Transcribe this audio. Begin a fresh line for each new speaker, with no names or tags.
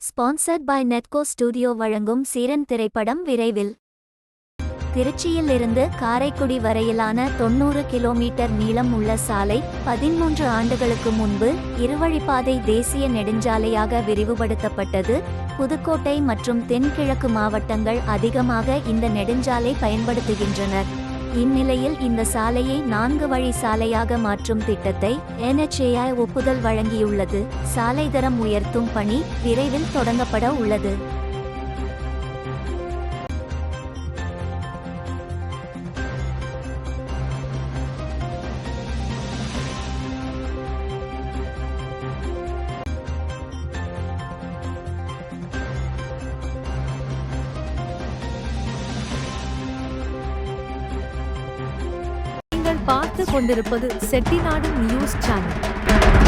Sponsored by நெட்கோ studio வழங்கும் சீரன் திரைப்படம் விரைவில். திருச்சியில் இருந்து காரைக்குடி வரையிலான தொண்ணூறு கிலோமீட்டர் நீளம் உள்ள சாலை பதிமூன்று ஆண்டுகளுக்கு முன்பு இருவழிப்பாதை தேசிய நெடுஞ்சாலையாக விரிவுபடுத்தப்பட்டது. புதுக்கோட்டை மற்றும் தென்கிழக்கு மாவட்டங்கள் அதிகமாக இந்த நெடுஞ்சாலை பயன்படுத்துகின்றனர். இந்நிலையில் இந்த சாலையை நான்கு வழி சாலையாக மாற்றும் திட்டத்தை NHAI ஒப்புதல் வழங்கியுள்ளது. சாலை தரம் உயர்த்தும் பணி விரைவில் தொடங்கப்பட உள்ளது.
பார்த்து கொண்டிருப்பது செட்டிநாடு நியூஸ் சேனல்.